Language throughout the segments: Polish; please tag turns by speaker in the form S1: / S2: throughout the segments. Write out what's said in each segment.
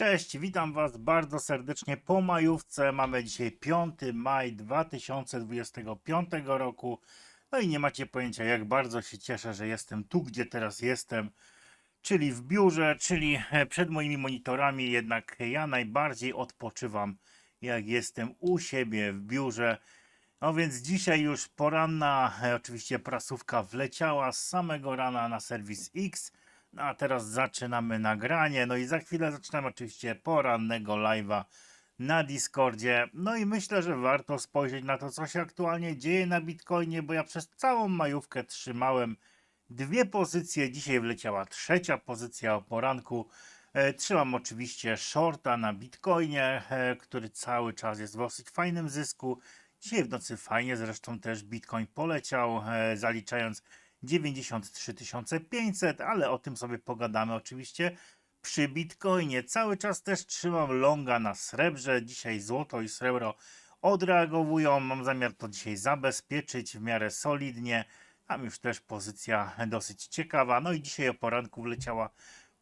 S1: Cześć, witam Was bardzo serdecznie po majówce. Mamy dzisiaj 5 maj 2025 roku. No i nie macie pojęcia, jak bardzo się cieszę, że jestem tu, gdzie teraz jestem, czyli w biurze, czyli e, przed moimi monitorami. Jednak ja najbardziej odpoczywam, jak jestem u siebie w biurze. No więc dzisiaj już poranna, e, oczywiście prasówka wleciała z samego rana na serwis X. No a teraz zaczynamy nagranie. No i za chwilę zaczynamy oczywiście porannego live'a na Discordzie. No i myślę, że warto spojrzeć na to, co się aktualnie dzieje na Bitcoinie, bo ja przez całą majówkę trzymałem dwie pozycje. Dzisiaj wleciała trzecia pozycja o poranku. E, Trzymam oczywiście shorta na Bitcoinie, e, który cały czas jest w dosyć fajnym zysku. Dzisiaj w nocy fajnie, zresztą też Bitcoin poleciał, e, zaliczając 93 500, ale o tym sobie pogadamy oczywiście przy Bitcoinie. Cały czas też trzymam longa na srebrze. Dzisiaj złoto i srebro odreagowują. Mam zamiar to dzisiaj zabezpieczyć w miarę solidnie. Tam już też pozycja dosyć ciekawa. No i dzisiaj o poranku wleciała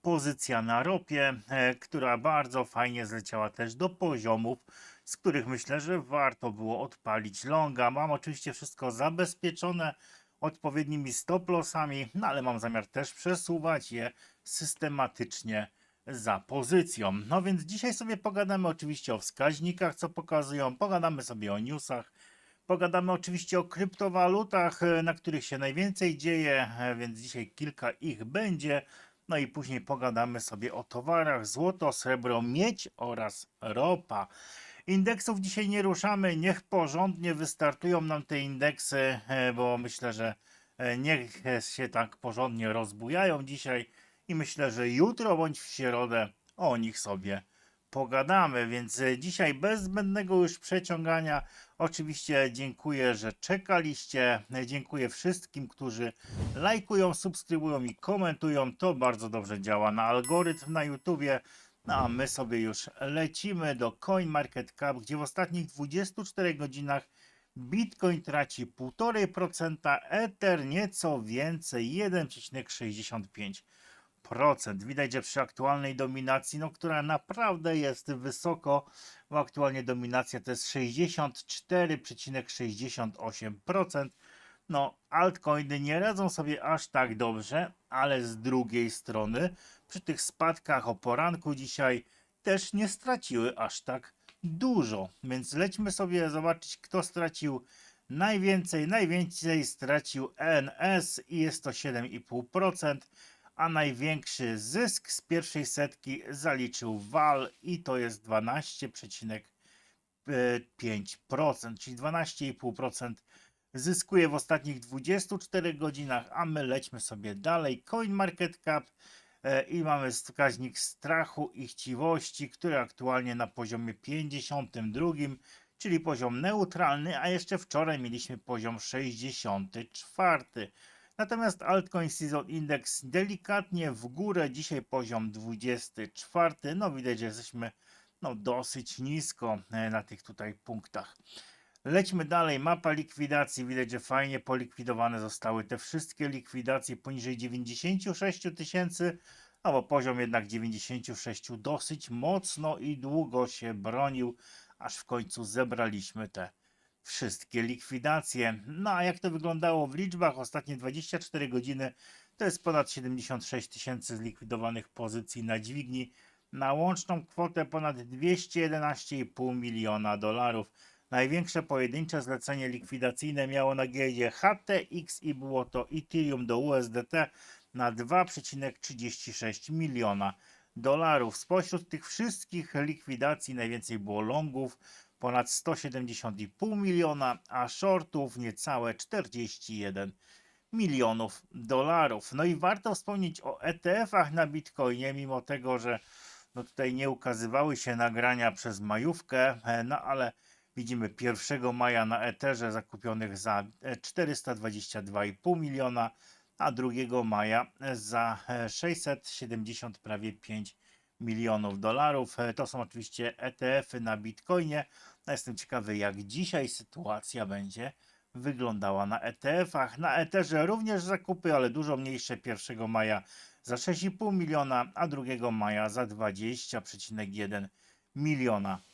S1: pozycja na ropie, e, która bardzo fajnie zleciała też do poziomów, z których myślę, że warto było odpalić longa. Mam oczywiście wszystko zabezpieczone odpowiednimi stop lossami, no ale mam zamiar też przesuwać je systematycznie za pozycją. No więc dzisiaj sobie pogadamy oczywiście o wskaźnikach, co pokazują, pogadamy sobie o newsach, pogadamy oczywiście o kryptowalutach, na których się najwięcej dzieje, więc dzisiaj kilka ich będzie. No i później pogadamy sobie o towarach złoto, srebro, miedź oraz ropa. Indeksów dzisiaj nie ruszamy, niech porządnie wystartują nam te indeksy, e, bo myślę, że e, niech się tak porządnie rozbujają dzisiaj i myślę, że jutro bądź w środę o nich sobie pogadamy, więc e, dzisiaj bez zbędnego już przeciągania. Oczywiście dziękuję, że czekaliście. Dziękuję wszystkim, którzy lajkują, subskrybują i komentują. To bardzo dobrze działa na algorytm na YouTubie. No a my sobie już lecimy do CoinMarketCap, gdzie w ostatnich 24 godzinach Bitcoin traci 1,5%, Ether nieco więcej 1,65%. Widać, że przy aktualnej dominacji, no, która naprawdę jest wysoko, bo aktualnie dominacja to jest 64,68%. No, altcoiny nie radzą sobie aż tak dobrze, ale z drugiej strony przy tych spadkach o poranku dzisiaj też nie straciły aż tak dużo. Więc lećmy sobie zobaczyć, kto stracił najwięcej. Najwięcej stracił ENS i jest to 7,5%, a największy zysk z pierwszej setki zaliczył WAL i to jest 12,5%, czyli 12,5% zyskuje w ostatnich 24 godzinach, a my lećmy sobie dalej. CoinMarketCap e, i mamy wskaźnik strachu i chciwości, który aktualnie na poziomie 52, czyli poziom neutralny, a jeszcze wczoraj mieliśmy poziom 64. Natomiast Altcoin Season Index delikatnie w górę, dzisiaj poziom 24. No widać, że jesteśmy no, dosyć nisko e, na tych tutaj punktach. Lećmy dalej. Mapa likwidacji. Widać, że fajnie polikwidowane zostały te wszystkie likwidacje poniżej 96 tysięcy, a bo poziom jednak 96 dosyć mocno i długo się bronił, aż w końcu zebraliśmy te wszystkie likwidacje. No a jak to wyglądało w liczbach? Ostatnie 24 godziny to jest ponad 76 tysięcy zlikwidowanych pozycji na dźwigni na łączną kwotę ponad 211,5 miliona dolarów. Największe pojedyncze zlecenie likwidacyjne miało na giełdzie HTX i było to Ethereum do USDT na 2,36 miliona dolarów. Spośród tych wszystkich likwidacji najwięcej było longów, ponad 170,5 miliona, a shortów niecałe 41 milionów dolarów. No i warto wspomnieć o ETF-ach na Bitcoinie, mimo tego, że no tutaj nie ukazywały się nagrania przez majówkę, e, no ale widzimy 1 maja na Etherze zakupionych za e, 422,5 miliona, a 2 maja za e, 670 prawie 5 milionów dolarów. E, To są oczywiście ETF-y na Bitcoinie. No jestem ciekawy, jak dzisiaj sytuacja będzie wyglądała na ETF-ach. Na Etherze również zakupy, ale dużo mniejsze 1 maja za 6,5 miliona, a 2 maja za 20,1 miliona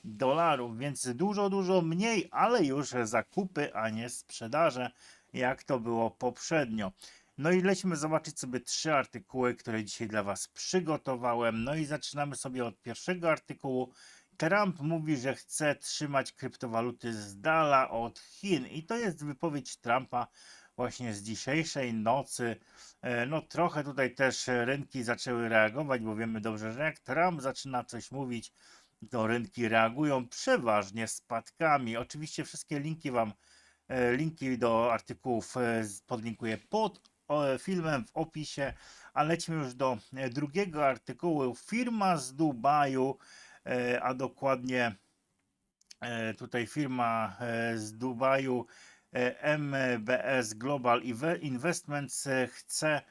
S1: dolarów, więc dużo, dużo mniej, ale już zakupy, a nie sprzedaże, jak to było poprzednio. No i lećmy zobaczyć sobie trzy artykuły, które dzisiaj dla Was przygotowałem. No i zaczynamy sobie od pierwszego artykułu. Trump mówi, że chce trzymać kryptowaluty z dala od Chin. I to jest wypowiedź Trumpa właśnie z dzisiejszej nocy. E, No trochę tutaj też rynki zaczęły reagować, bo wiemy dobrze, że jak Trump zaczyna coś mówić, to rynki reagują przeważnie spadkami. Oczywiście wszystkie linki Wam, e, linki do artykułów e, podlinkuję pod filmem w opisie, a lećmy już do e, drugiego artykułu. Firma z Dubaju, a dokładnie tutaj firma z Dubaju MBS Global Inve- Investments chce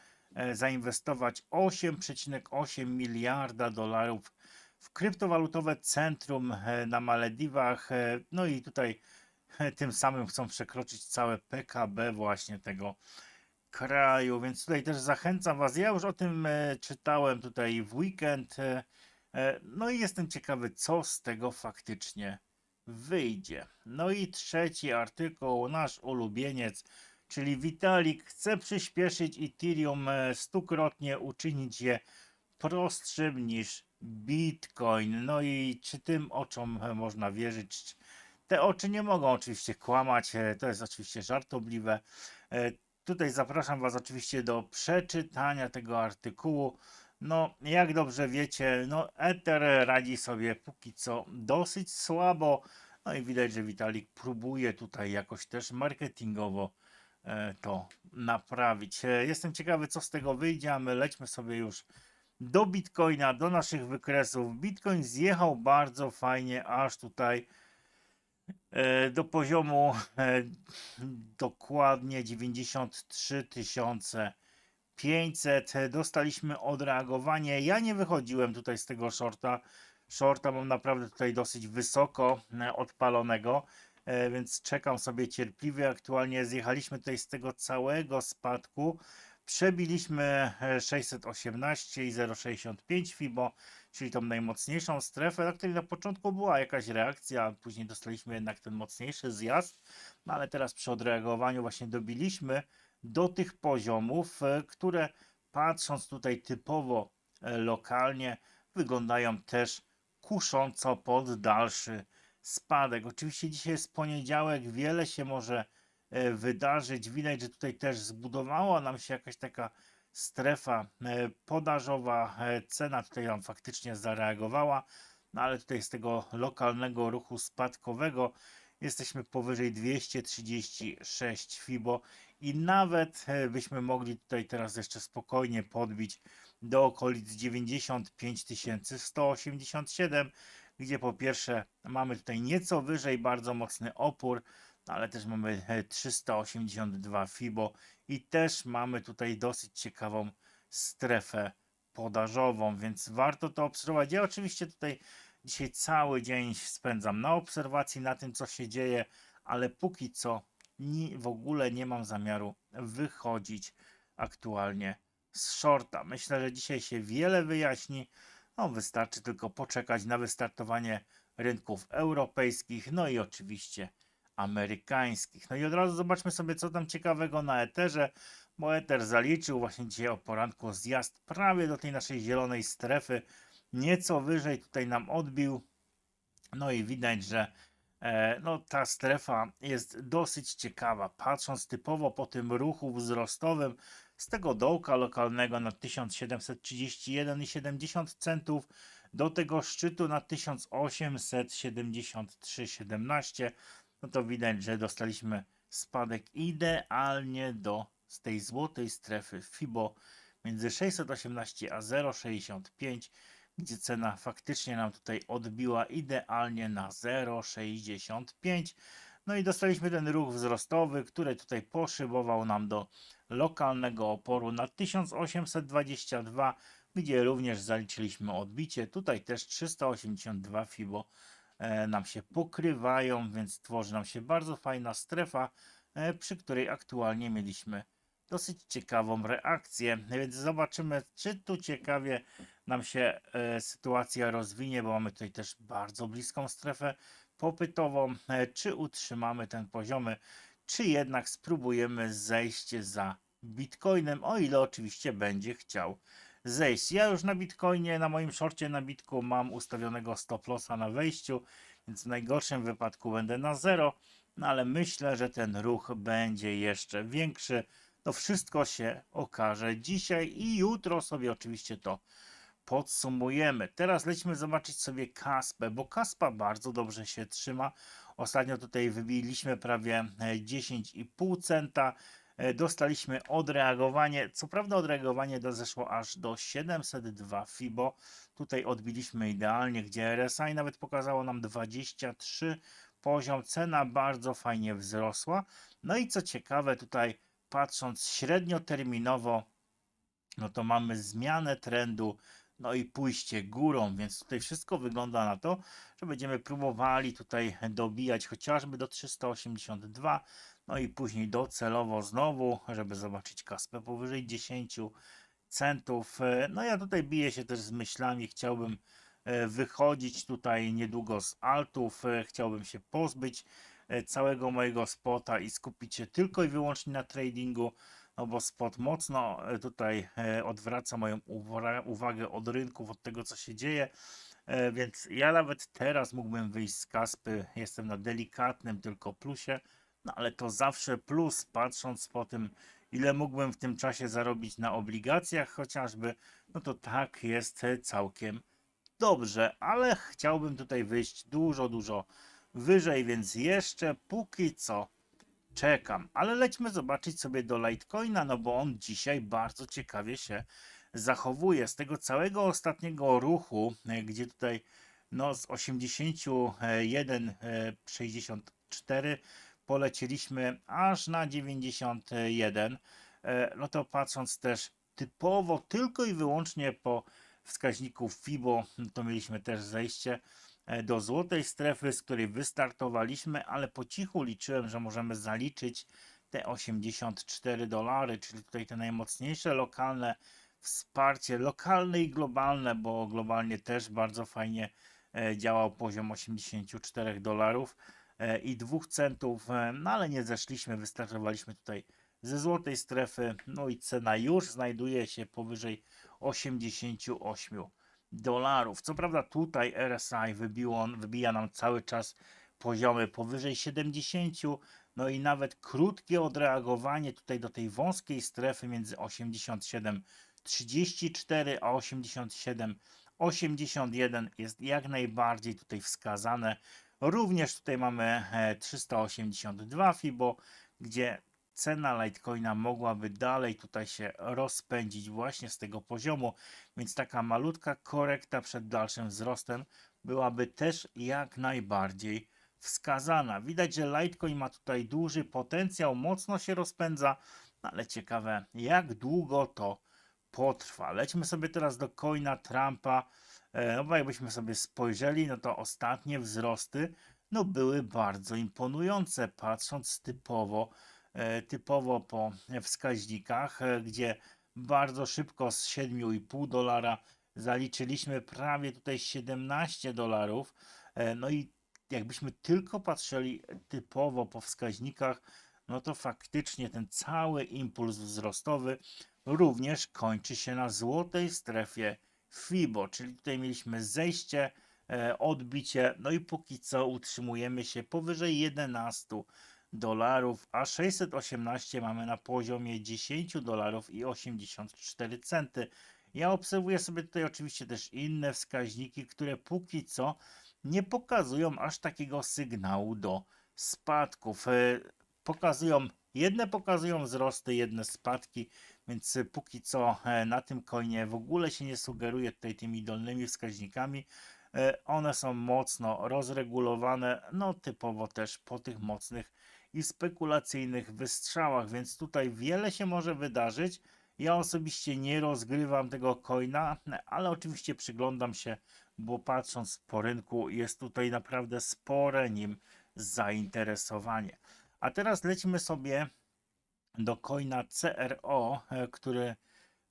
S1: zainwestować 8,8 miliarda dolarów kryptowalutowe centrum e, na Malediwach. e, No i tutaj e, tym samym chcą przekroczyć całe PKB właśnie tego kraju, więc tutaj też zachęcam Was. Ja już o tym czytałem tutaj w weekend. No i jestem ciekawy, co z tego faktycznie wyjdzie. No i trzeci artykuł, nasz ulubieniec, czyli Vitalik chce przyspieszyć Ethereum stukrotnie, uczynić je prostszym niż Bitcoin. No i czy tym oczom można wierzyć? Te oczy nie mogą oczywiście kłamać, e, to jest oczywiście żartobliwe. E, Tutaj zapraszam Was oczywiście do przeczytania tego artykułu. No, jak dobrze wiecie, no Ether radzi sobie póki co dosyć słabo. No i widać, że Vitalik próbuje tutaj jakoś też marketingowo e, to naprawić. Jestem ciekawy, co z tego wyjdzie, a my lećmy sobie już do Bitcoina, do naszych wykresów. Bitcoin zjechał bardzo fajnie, aż tutaj e, do poziomu e, dokładnie 93 500. Dostaliśmy odreagowanie. Ja nie wychodziłem tutaj z tego shorta. Shorta mam naprawdę tutaj dosyć wysoko e, odpalonego, więc czekam sobie cierpliwie. Aktualnie zjechaliśmy tutaj z tego całego spadku. Przebiliśmy e, 618 i 0,65 FIBO, czyli tą najmocniejszą strefę, na której na początku była jakaś reakcja, później dostaliśmy jednak ten mocniejszy zjazd, no ale teraz przy odreagowaniu właśnie dobiliśmy do tych poziomów, e, które patrząc tutaj typowo e, lokalnie, wyglądają też kusząco pod dalszy spadek. Oczywiście dzisiaj jest poniedziałek, wiele się może e, wydarzyć. Widać, że tutaj też zbudowała nam się jakaś taka strefa e, podażowa. E, Cena tutaj nam faktycznie zareagowała, no ale tutaj z tego lokalnego ruchu spadkowego jesteśmy powyżej 236 FIBO i nawet e, byśmy mogli tutaj teraz jeszcze spokojnie podbić do okolic 95 187, gdzie po pierwsze mamy tutaj nieco wyżej bardzo mocny opór, ale też mamy e, 382 FIBO i też mamy tutaj dosyć ciekawą strefę podażową, więc warto to obserwować. Ja oczywiście tutaj dzisiaj cały dzień spędzam na obserwacji, na tym co się dzieje, ale póki co ni, w ogóle nie mam zamiaru wychodzić aktualnie z shorta. Myślę, że dzisiaj się wiele wyjaśni. No, wystarczy tylko poczekać na wystartowanie rynków europejskich, no i oczywiście amerykańskich. No i od razu zobaczmy sobie, co tam ciekawego na Etherze, bo Ether zaliczył właśnie dzisiaj o poranku zjazd prawie do tej naszej zielonej strefy. Nieco wyżej tutaj nam odbił. No i widać, że e, no, ta strefa jest dosyć ciekawa. Patrząc typowo po tym ruchu wzrostowym z tego dołka lokalnego na 1731,70 centów do tego szczytu na 1873,17 no to widać, że dostaliśmy spadek idealnie do z tej złotej strefy FIBO między 618 a 0,65 gdzie cena faktycznie nam tutaj odbiła idealnie na 0,65. No i dostaliśmy ten ruch wzrostowy, który tutaj poszybował nam do lokalnego oporu na 1822, gdzie również zaliczyliśmy odbicie. Tutaj też 382 FIBO nam się pokrywają, więc tworzy nam się bardzo fajna strefa, e, przy której aktualnie mieliśmy dosyć ciekawą reakcję. Więc zobaczymy, czy tu ciekawie nam się e, sytuacja rozwinie, bo mamy tutaj też bardzo bliską strefę popytową, e, czy utrzymamy ten poziomy, czy jednak spróbujemy zejść za Bitcoinem, o ile oczywiście będzie chciał zejść. Ja już na Bitcoinie, na moim shorcie na Bitku mam ustawionego stop lossa na wejściu, więc w najgorszym wypadku będę na zero, no ale myślę, że ten ruch będzie jeszcze większy. To wszystko się okaże dzisiaj i jutro sobie oczywiście to podsumujemy. Teraz lećmy zobaczyć sobie Kaspę, bo Kaspa bardzo dobrze się trzyma. Ostatnio tutaj wybiliśmy prawie e, 10,5 centa. E, Dostaliśmy odreagowanie. Co prawda odreagowanie zeszło aż do 702 FIBO. Tutaj odbiliśmy idealnie, gdzie RSI nawet pokazało nam 23 poziom. Cena bardzo fajnie wzrosła. No i co ciekawe, tutaj patrząc średnioterminowo, no to mamy zmianę trendu, no i pójście górą, więc tutaj wszystko wygląda na to, że będziemy próbowali tutaj dobijać chociażby do 382, no i później docelowo znowu, żeby zobaczyć kaspę powyżej 10 centów. E, No ja tutaj biję się też z myślami, chciałbym e, wychodzić tutaj niedługo z altów, e, chciałbym się pozbyć całego mojego spota i skupić się tylko i wyłącznie na tradingu, no bo spot mocno tutaj odwraca moją uwa- uwagę od rynków, od tego co się dzieje. Więc ja nawet teraz mógłbym wyjść z kaspy. Jestem na delikatnym tylko plusie, no ale to zawsze plus, patrząc po tym, ile mógłbym w tym czasie zarobić na obligacjach chociażby, no to tak jest całkiem dobrze, ale chciałbym tutaj wyjść dużo, dużo wyżej, więc jeszcze póki co czekam. Ale lećmy zobaczyć sobie do Litecoina, no bo on dzisiaj bardzo ciekawie się zachowuje. Z tego całego ostatniego ruchu, e, gdzie tutaj no z 81,64 polecieliśmy aż na 91. E, No to patrząc też typowo tylko i wyłącznie po wskaźniku FIBO, to mieliśmy też zejście e, do złotej strefy, z której wystartowaliśmy, ale po cichu liczyłem, że możemy zaliczyć te 84 dolary, czyli tutaj te najmocniejsze lokalne wsparcie, lokalne i globalne, bo globalnie też bardzo fajnie e, działał poziom 84 dolarów i 2 centów, e, no ale nie zeszliśmy, wystartowaliśmy tutaj ze złotej strefy, no i cena już znajduje się powyżej 88 dolarów. Co prawda tutaj RSI wybiło, wybija nam cały czas poziomy powyżej 70, no i nawet krótkie odreagowanie tutaj do tej wąskiej strefy między 87,34 a 87,81 jest jak najbardziej tutaj wskazane. Również tutaj mamy e, 382 FIBO, gdzie cena Litecoina mogłaby dalej tutaj się rozpędzić właśnie z tego poziomu, więc taka malutka korekta przed dalszym wzrostem byłaby też jak najbardziej wskazana. Widać, że Litecoin ma tutaj duży potencjał, mocno się rozpędza, no ale ciekawe jak długo to potrwa. Lećmy sobie teraz do coina Trumpa, E, bo jakbyśmy sobie spojrzeli, no to ostatnie wzrosty no były bardzo imponujące, patrząc typowo, e, typowo po wskaźnikach, e, gdzie bardzo szybko z 7,5 dolara zaliczyliśmy prawie tutaj 17 dolarów. E, No i jakbyśmy tylko patrzyli typowo po wskaźnikach, no to faktycznie ten cały impuls wzrostowy również kończy się na złotej strefie FIBO, czyli tutaj mieliśmy zejście, e, odbicie, no i póki co utrzymujemy się powyżej 11 dolarów, a 618 mamy na poziomie 10 dolarów i 84 centy. Ja obserwuję sobie tutaj oczywiście też inne wskaźniki, które póki co nie pokazują aż takiego sygnału do spadków. E, Pokazują, jedne pokazują wzrosty, jedne spadki, więc e, póki co e, na tym coinie w ogóle się nie sugeruje tutaj tymi dolnymi wskaźnikami. E, One są mocno rozregulowane, no typowo też po tych mocnych i spekulacyjnych wystrzałach, więc tutaj wiele się może wydarzyć. Ja osobiście nie rozgrywam tego coina, ale oczywiście przyglądam się, bo patrząc po rynku jest tutaj naprawdę spore nim zainteresowanie. A teraz lecimy sobie do coina CRO, e, który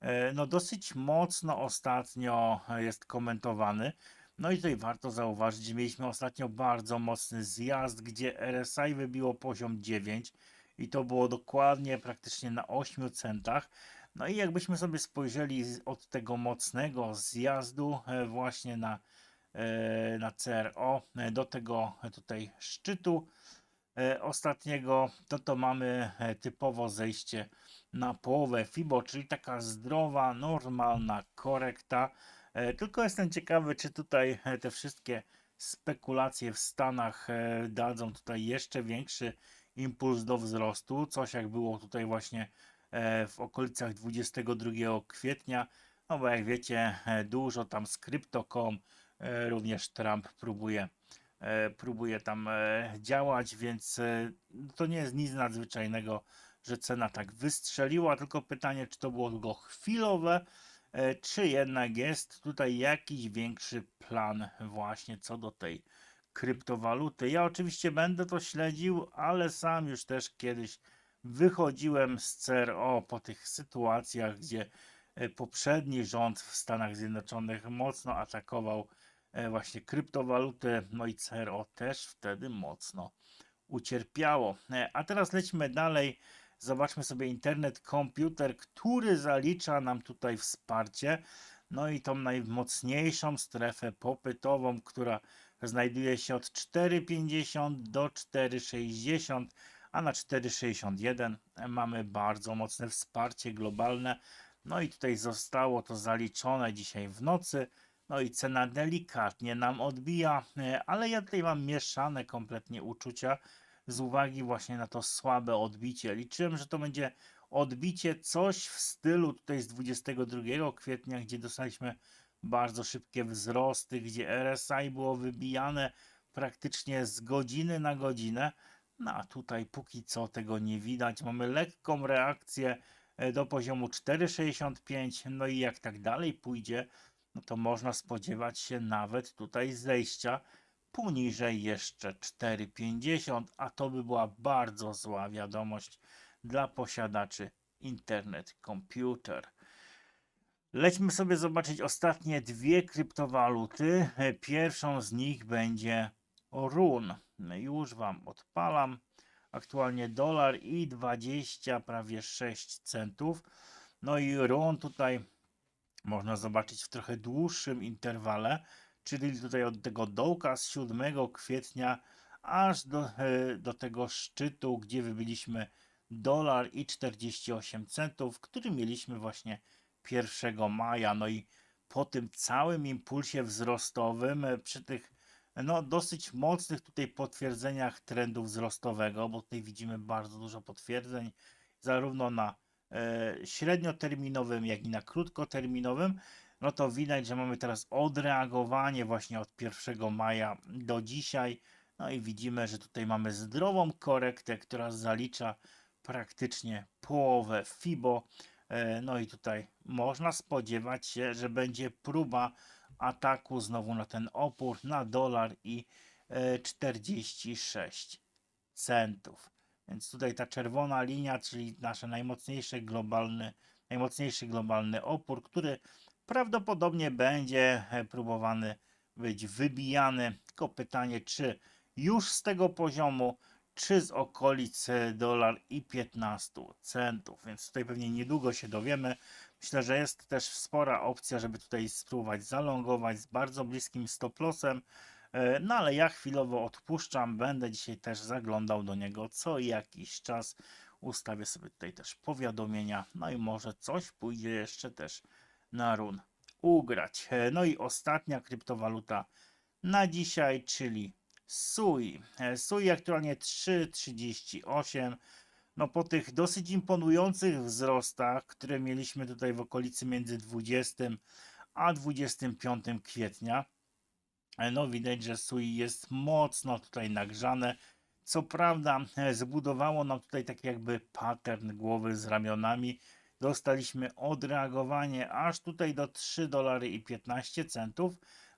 S1: e, no dosyć mocno ostatnio jest komentowany. No i tutaj warto zauważyć, że mieliśmy ostatnio bardzo mocny zjazd, gdzie RSI wybiło poziom 9 i to było dokładnie praktycznie na 8 centach. No i jakbyśmy sobie spojrzeli od tego mocnego zjazdu e, właśnie na, na CRO do tego tutaj szczytu ostatniego, to to mamy e, typowo zejście na połowę FIBO, czyli taka zdrowa, normalna korekta. E, Tylko jestem ciekawy, czy tutaj e, te wszystkie spekulacje w Stanach e, dadzą tutaj jeszcze większy impuls do wzrostu. Coś jak było tutaj właśnie e, w okolicach 22 kwietnia. No bo jak wiecie, e, dużo tam z Crypto.com e, również Trump próbuje, e, próbuje tam e, działać, więc e, to nie jest nic nadzwyczajnego, że cena tak wystrzeliła, tylko pytanie, czy to było tylko chwilowe, e, czy jednak jest tutaj jakiś większy plan właśnie co do tej kryptowaluty. Ja oczywiście będę to śledził, ale sam już też kiedyś wychodziłem z CRO po tych sytuacjach, gdzie e, poprzedni rząd w Stanach Zjednoczonych mocno atakował e, właśnie kryptowaluty, no i CRO też wtedy mocno ucierpiało. E, A teraz lećmy dalej. Zobaczmy sobie internet komputer, który zalicza nam tutaj wsparcie. No i tą najmocniejszą strefę popytową, która znajduje się od 4,50 do 4,60, a na 4,61 mamy bardzo mocne wsparcie globalne. No i tutaj zostało to zaliczone dzisiaj w nocy. No i cena delikatnie nam odbija, e, ale ja tutaj mam mieszane kompletnie uczucia z uwagi właśnie na to słabe odbicie. Liczyłem, że to będzie odbicie coś w stylu tutaj z 22 kwietnia, gdzie dostaliśmy bardzo szybkie wzrosty, gdzie RSI było wybijane praktycznie z godziny na godzinę. No a tutaj póki co tego nie widać. Mamy lekką reakcję e, do poziomu 4,65. No i jak tak dalej pójdzie, no to można spodziewać się nawet tutaj zejścia poniżej jeszcze 4,50, a to by była bardzo zła wiadomość dla posiadaczy Internet Computer. Lećmy sobie zobaczyć ostatnie dwie kryptowaluty. Pierwszą z nich będzie RUN. Już Wam odpalam. Aktualnie dolar i 20 prawie 6 centów. No i RUN tutaj można zobaczyć w trochę dłuższym interwale, czyli tutaj od tego dołka z 7 kwietnia aż do, e, do tego szczytu, gdzie wybiliśmy dolar i 48 centów, który mieliśmy właśnie 1 maja. No i po tym całym impulsie wzrostowym, e, przy tych no, dosyć mocnych tutaj potwierdzeniach trendu wzrostowego, bo tutaj widzimy bardzo dużo potwierdzeń, zarówno na średnioterminowym, jak i na krótkoterminowym, no to widać, że mamy teraz odreagowanie właśnie od 1 maja do dzisiaj. No i widzimy, że tutaj mamy zdrową korektę, która zalicza praktycznie połowę FIBO. E, No i tutaj można spodziewać się, że będzie próba ataku znowu na ten opór na dolar i e, 46 centów. Więc tutaj ta czerwona linia, czyli nasz najmocniejszy globalny, najmocniejszy globalny opór, który prawdopodobnie będzie e, próbowany być wybijany. Tylko pytanie, czy już z tego poziomu, czy z okolic e, dolar i 15 centów. Więc tutaj pewnie niedługo się dowiemy. Myślę, że jest też spora opcja, żeby tutaj spróbować zalongować z bardzo bliskim stop lossem. E, No ale ja chwilowo odpuszczam. Będę dzisiaj też zaglądał do niego co jakiś czas. Ustawię sobie tutaj też powiadomienia. No i może coś pójdzie jeszcze też na run ugrać. E, No i ostatnia kryptowaluta na dzisiaj, czyli SUI. E, SUI aktualnie 3,38. No po tych dosyć imponujących wzrostach, które mieliśmy tutaj w okolicy między 20 a 25 kwietnia, no widać, że SUI jest mocno tutaj nagrzane. Co prawda e, zbudowało nam tutaj tak jakby pattern głowy z ramionami. Dostaliśmy odreagowanie aż tutaj do 3 dolary i 15 centów,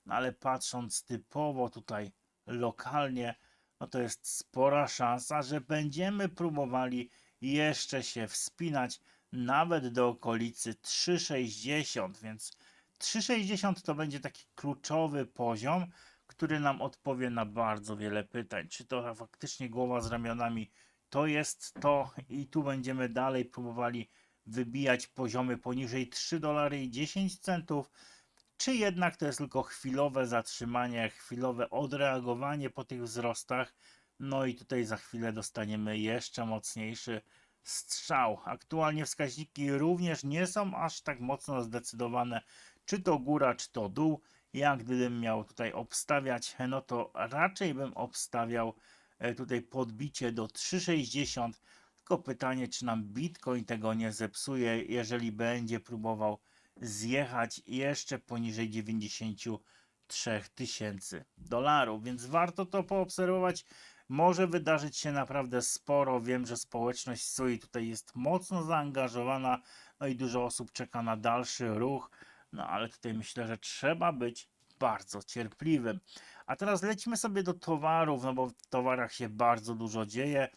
S1: no ale patrząc typowo tutaj lokalnie, no to jest spora szansa, że będziemy próbowali jeszcze się wspinać nawet do okolicy 3,60, więc 3,60 to będzie taki kluczowy poziom, który nam odpowie na bardzo wiele pytań. Czy to faktycznie głowa z ramionami to jest to i tu będziemy dalej próbowali wybijać poziomy poniżej 3 dolary i 10 centów, czy jednak to jest tylko chwilowe zatrzymanie, chwilowe odreagowanie po tych wzrostach. No i tutaj za chwilę dostaniemy jeszcze mocniejszy strzał. Aktualnie wskaźniki również nie są aż tak mocno zdecydowane, czy to góra, czy to dół. Ja gdybym miał tutaj obstawiać, no to raczej bym obstawiał e, tutaj podbicie do 3,60. Tylko pytanie, czy nam Bitcoin tego nie zepsuje, jeżeli będzie próbował zjechać jeszcze poniżej 93 tysięcy dolarów. Więc warto to poobserwować. Może wydarzyć się naprawdę sporo. Wiem, że społeczność SUI tutaj jest mocno zaangażowana, no i dużo osób czeka na dalszy ruch. No ale tutaj myślę, że trzeba być bardzo cierpliwym. A teraz lecimy sobie do towarów, no bo w towarach się bardzo dużo dzieje.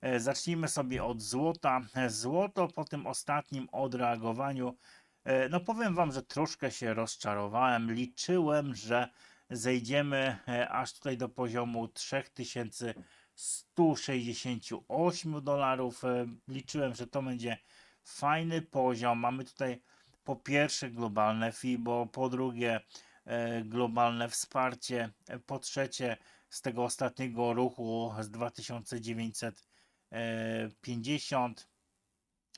S1: E, Zacznijmy sobie od złota. E, Złoto po tym ostatnim odreagowaniu, e, no powiem Wam, że troszkę się rozczarowałem. Liczyłem, że zejdziemy aż tutaj do poziomu 3168 dolarów. Liczyłem, że to będzie fajny poziom. Mamy tutaj po pierwsze globalne FIBO, po drugie e, globalne wsparcie, e, po trzecie z tego ostatniego ruchu z 2950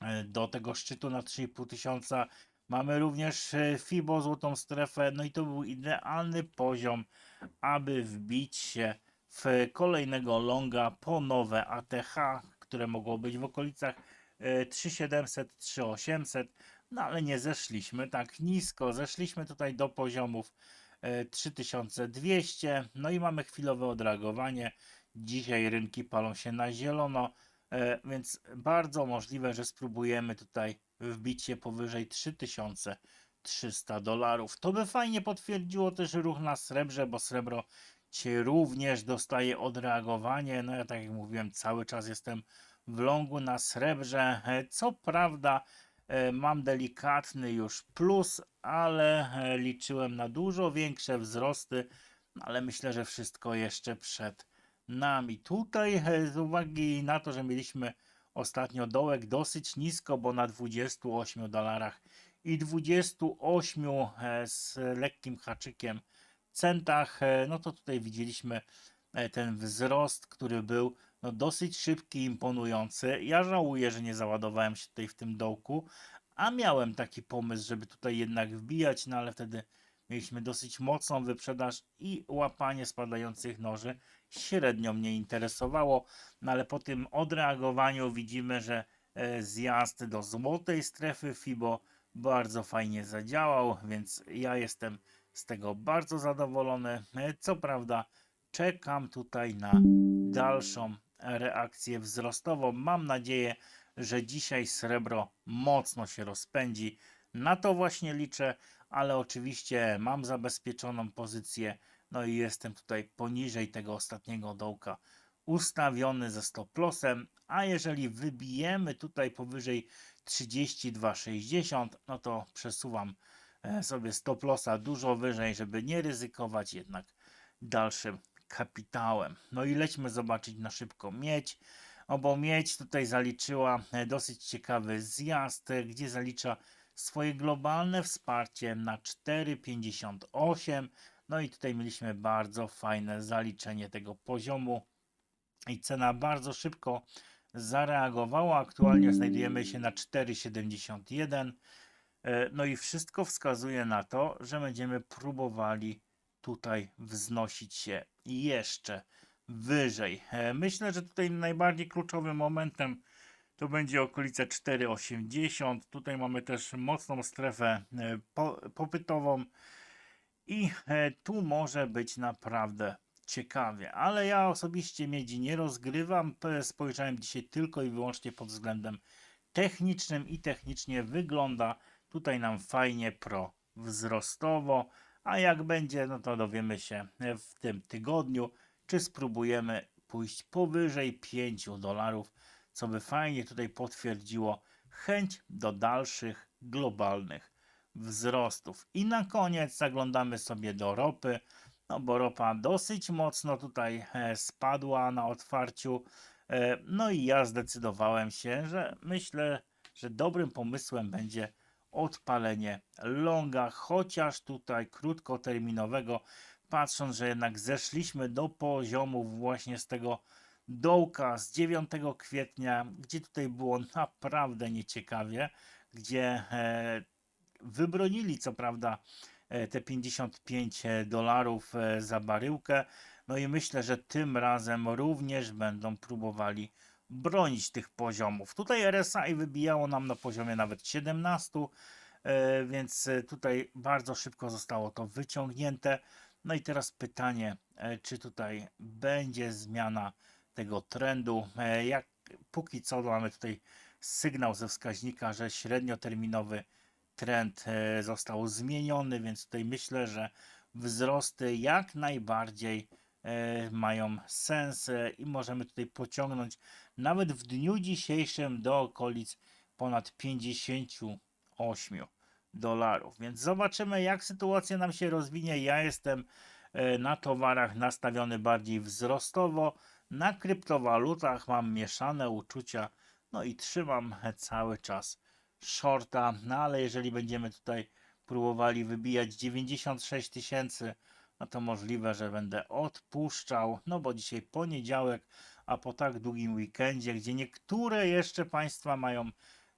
S1: e, do tego szczytu na 3,5 tysiąca. Mamy również FIBO, złotą strefę, no i to był idealny poziom, aby wbić się w kolejnego longa po nowe ATH, które mogło być w okolicach e, 3700, 3800, no ale nie zeszliśmy tak nisko, zeszliśmy tutaj do poziomów e, 3200, no i mamy chwilowe odreagowanie. Dzisiaj rynki palą się na zielono, e, więc bardzo możliwe, że spróbujemy tutaj wbić się powyżej 3300 dolarów. To by fajnie potwierdziło też ruch na srebrze, bo srebro cię również dostaje odreagowanie. No ja tak jak mówiłem, cały czas jestem w longu na srebrze. E, Co prawda e, mam delikatny już plus, ale e, liczyłem na dużo większe wzrosty, no ale myślę, że wszystko jeszcze przed nami. Tutaj e, z uwagi na to, że mieliśmy ostatnio dołek dosyć nisko, bo na 28 dolarach i 28 e, z lekkim haczykiem centach, e, no to tutaj widzieliśmy e, ten wzrost, który był no, dosyć szybki, imponujący. Ja żałuję, że nie załadowałem się tutaj w tym dołku, a miałem taki pomysł, żeby tutaj jednak wbijać, no ale wtedy mieliśmy dosyć mocną wyprzedaż i łapanie spadających noży średnio mnie interesowało, no ale po tym odreagowaniu widzimy, że e, zjazd do złotej strefy FIBO bardzo fajnie zadziałał, więc ja jestem z tego bardzo zadowolony. E, Co prawda, czekam tutaj na dalszą reakcję wzrostową. Mam nadzieję, że dzisiaj srebro mocno się rozpędzi. Na to właśnie liczę, ale oczywiście mam zabezpieczoną pozycję. No i jestem tutaj poniżej tego ostatniego dołka ustawiony ze stop lossem, a jeżeli wybijemy tutaj powyżej 32,60, no to przesuwam e, sobie stop lossa dużo wyżej, żeby nie ryzykować jednak dalszym kapitałem. No i lećmy zobaczyć na szybko miedź, no bo miedź tutaj zaliczyła e, dosyć ciekawy zjazd, e, gdzie zalicza swoje globalne wsparcie na 4,58. No i tutaj mieliśmy bardzo fajne zaliczenie tego poziomu i cena bardzo szybko zareagowała. Aktualnie znajdujemy się na 4,71. E, No i wszystko wskazuje na to, że będziemy próbowali tutaj wznosić się jeszcze wyżej. E, Myślę, że tutaj najbardziej kluczowym momentem to będzie okolice 4,80. Tutaj mamy też mocną strefę e, po- popytową i e, tu może być naprawdę ciekawie, ale ja osobiście miedzi nie rozgrywam. Spojrzałem dzisiaj tylko i wyłącznie pod względem technicznym i technicznie wygląda tutaj nam fajnie pro wzrostowo, a jak będzie, no to dowiemy się w tym tygodniu, czy spróbujemy pójść powyżej 5 dolarów, co by fajnie tutaj potwierdziło chęć do dalszych globalnych wzrostów. I na koniec zaglądamy sobie do ropy, no bo ropa dosyć mocno tutaj e, spadła na otwarciu. E, No i ja zdecydowałem się, że myślę, że dobrym pomysłem będzie odpalenie longa, chociaż tutaj krótkoterminowego, patrząc, że jednak zeszliśmy do poziomu właśnie z tego dołka z 9 kwietnia, gdzie tutaj było naprawdę nieciekawie, gdzie e, wybronili co prawda e, te 55 dolarów e, za baryłkę, no i myślę, że tym razem również będą próbowali bronić tych poziomów. Tutaj RSI wybijało nam na poziomie nawet 17, e, więc e, tutaj bardzo szybko zostało to wyciągnięte. No i teraz pytanie, e, czy tutaj będzie zmiana tego trendu? Jak póki co mamy tutaj sygnał ze wskaźnika, że średnioterminowy trend został zmieniony, więc tutaj myślę, że wzrosty jak najbardziej mają sens i możemy tutaj pociągnąć nawet w dniu dzisiejszym do okolic ponad 58 dolarów. Więc zobaczymy, jak sytuacja nam się rozwinie. Ja jestem e, na towarach nastawiony bardziej wzrostowo. Na kryptowalutach mam mieszane uczucia, no i trzymam cały czas shorta. No ale jeżeli będziemy tutaj próbowali wybijać 96 tysięcy, no to możliwe, że będę odpuszczał, no bo dzisiaj poniedziałek, a po tak długim weekendzie, gdzie niektóre jeszcze państwa mają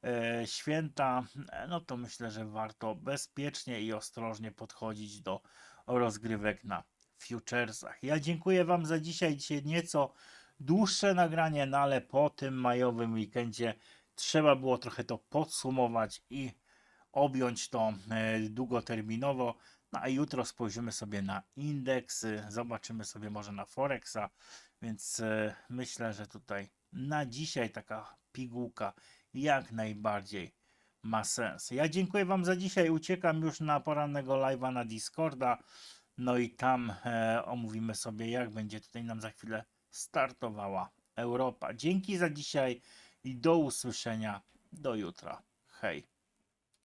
S1: e, święta, e, no to myślę, że warto bezpiecznie i ostrożnie podchodzić do rozgrywek na futuresach. Ja dziękuję Wam za dzisiaj. Dzisiaj nieco dłuższe nagranie, no ale po tym majowym weekendzie trzeba było trochę to podsumować i objąć to e, długoterminowo. No a jutro spojrzymy sobie na indeksy, zobaczymy sobie może na Forexa, więc e, myślę, że tutaj na dzisiaj taka pigułka jak najbardziej ma sens. Ja dziękuję Wam za dzisiaj. Uciekam już na porannego live'a na Discorda. No i tam e, omówimy sobie, jak będzie tutaj nam za chwilę startowała Europa. Dzięki za dzisiaj i do usłyszenia do jutra. Hej.